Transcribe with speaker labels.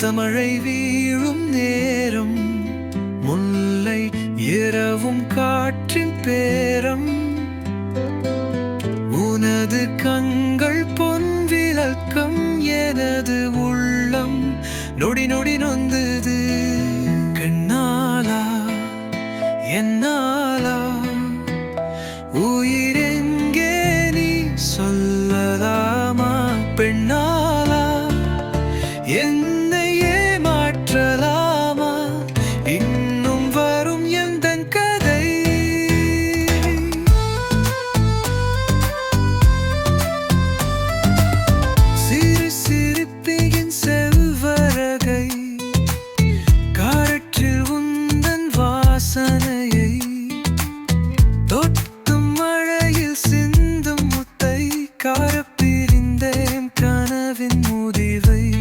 Speaker 1: முத்தமழை வீழும் நேரம் முல்லை இரவும் காற்றின் பேரம். உனது கங்கள் பொன் விளக்கம் எனது உள்ளம் நொடி நொடி நொந்தது. கண்ணாலா என்னாலா? உயிரெங்கே நீ சொல்லலாமா பெண்ணாலா? என் You.